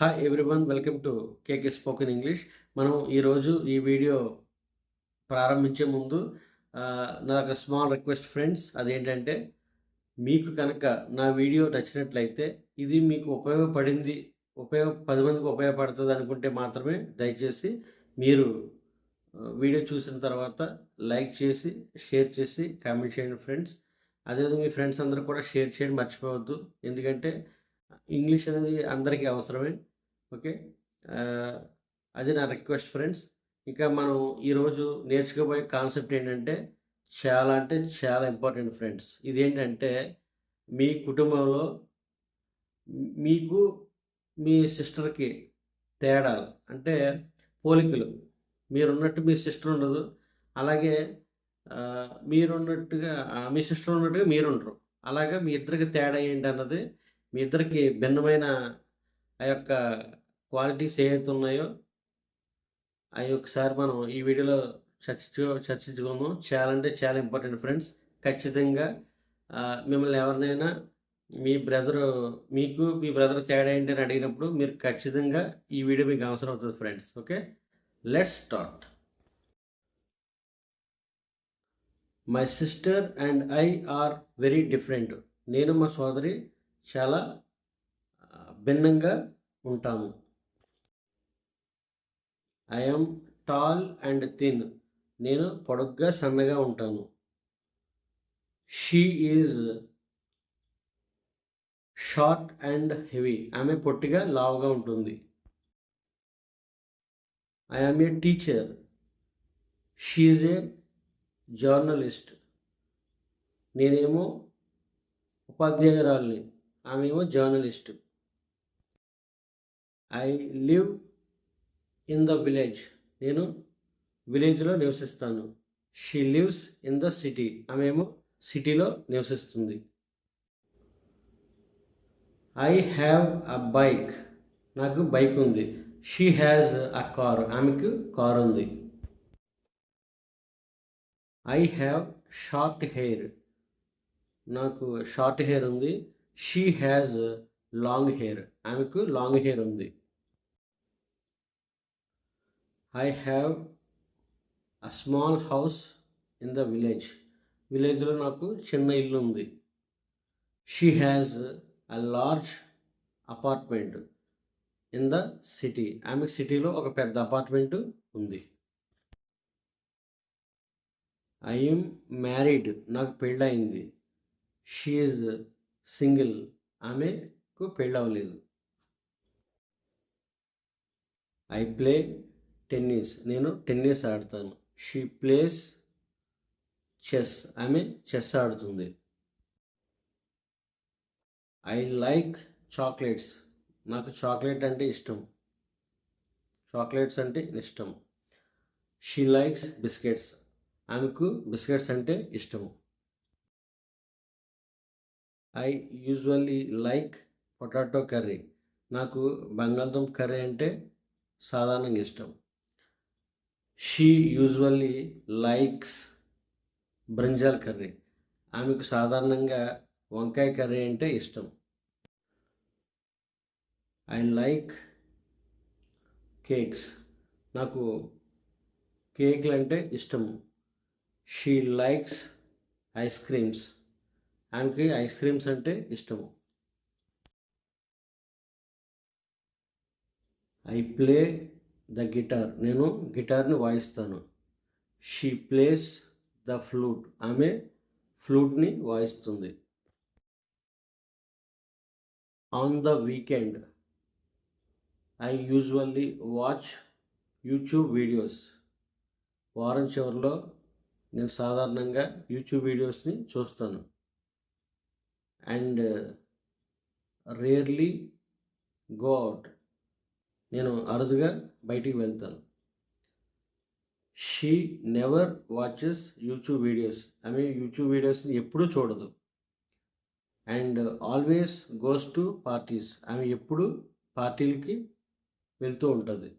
Hi everyone welcome to K K spoken English మనం ఈరోజు ఈ వీడియో ప్రారంభించే ముందు నాకు స్మాల్ రిక్వెస్ట్ ఫ్రెండ్స్ అదేంటంటే మీకు కనుక నా వీడియో నచ్చినట్లయితే ఇది మీకు ఉపయోగపడింది ఉపయోగ పది మందికి ఉపయోగపడుతుంది అనుకుంటే మాత్రమే దయచేసి మీరు వీడియో చూసిన తర్వాత లైక్ చేసి షేర్ చేసి కామెంట్ చేయండి ఫ్రెండ్స్ అదేవిధంగా మీ ఫ్రెండ్స్ అందరూ కూడా షేర్ చేయండి మర్చిపోవద్దు. ఎందుకంటే ఇంగ్లీష్ అనేది అందరికీ అవసరమే. ఓకే? అది నా రిక్వెస్ట్ ఫ్రెండ్స్. ఇంకా మనం ఈరోజు నేర్చుకోబోయే కాన్సెప్ట్ ఏంటంటే చాలా అంటే చాలా ఇంపార్టెంట్ ఫ్రెండ్స్. ఇదేంటంటే మీ కుటుంబంలో మీకు మీ సిస్టర్కి తేడాలు అంటే పోలికలు. మీరున్నట్టు మీ సిస్టర్ ఉండదు. అలాగే మీరున్నట్టుగా మీ సిస్టర్ ఉన్నట్టుగా మీరు ఉండరు అలాగే మీ ఇద్దరికి తేడా ఏంటి అన్నది మీ ఇద్దరికి భిన్నమైన ఆ యొక్క క్వాలిటీస్ ఏవైతే ఉన్నాయో అవి ఒకసారి మనం ఈ వీడియోలో చర్చించు చర్చించుకుందాం. చాలా అంటే చాలా ఇంపార్టెంట్ ఫ్రెండ్స్. ఖచ్చితంగా మిమ్మల్ని ఎవరినైనా మీ బ్రదర్ మీకు మీ బ్రదర్ తేడా ఏంటి అని అడిగినప్పుడు మీరు ఖచ్చితంగా ఈ వీడియో మీకు అవసరం అవుతుంది friends. Okay? Let's start my sister and I are very different నేను మా సోదరి చాలా భిన్నంగా ఉంటాము. ఐఎమ్ టాల్ అండ్ థిన్ నేను పొడుగ్గా సన్నగా ఉంటాను. She is short and heavy ఆమె పొట్టిగా లావుగా ఉంటుంది. I'm a teacher she's a journalist నేనేమో ఉపాధ్యాయురాల్ని. ఆమెమో journalist I live in the village. నేను విలేజ్లో నివసిస్తాను. She lives in the city. ఆమెమో సిటీలో నివసిస్తుంది. I have a bike. నాకు బైక్ ఉంది. She has a car. ఆమెకు కార్ ఉంది. I have short hair. నాకు షార్ట్ హెయిర్ ఉంది. She has long hair. ఆమెకు లాంగ్ హెయిర్ ఉంది. I have a small house in the village విలేజ్లో నాకు చిన్న ఇల్లు ఉంది. She has a large apartment in the city ఆమెకు సిటీలో ఒక పెద్ద అపార్ట్మెంట్ ఉంది. ఐఎమ్ మ్యారీడ్ నాకు పెళ్ళయింది. షీఈ్ సింగిల్ ఆమెకు పెళ్ళవలేదు. I play tennis. నేను టెన్నిస్ ఆడతాను. షీ ప్లేస్ చెస్ ఆమె చెస్ ఆడుతుంది. ఐ లైక్ చాక్లెట్స్ నాకు చాక్లెట్ అంటే ఇష్టం. చాక్లెట్స్ అంటే ఇష్టం. షీ లైక్స్ బిస్కెట్స్ ఆమెకు బిస్కెట్స్ అంటే ఇష్టము I usually like potato curry నాకు బంగాళదుంప కర్రీ అంటే సాధారణంగా ఇష్టం. She usually likes brinjal curry. ఆమెకు సాధారణంగా వంకాయ కర్రీ అంటే ఇష్టం. I like cakes. నాకు కేక్లు అంటే ఇష్టము షీ లైక్స్ ఐస్ క్రీమ్స్. ఆమెకి ఐస్ క్రీమ్స్ అంటే ఇష్టము ఐ ప్లే ద గిటార్. నేను గిటార్ని వాయిస్తాను. She plays the flute. ఆమె ఫ్లూట్ని వాయిస్తుంది. On the weekend I usually watch YouTube videos. వారం చివరిలో నేను సాధారణంగా యూట్యూబ్ వీడియోస్ని చూస్తాను. And rarely go out. నేను అరుదుగా బయటికి వెళ్తాను. She never watches YouTube videos ఆమె యూట్యూబ్ వీడియోస్ని ఎప్పుడూ చూడదు. And always goes to parties ఆమె ఎప్పుడు పార్టీలకి వెళ్తూ ఉంటుంది.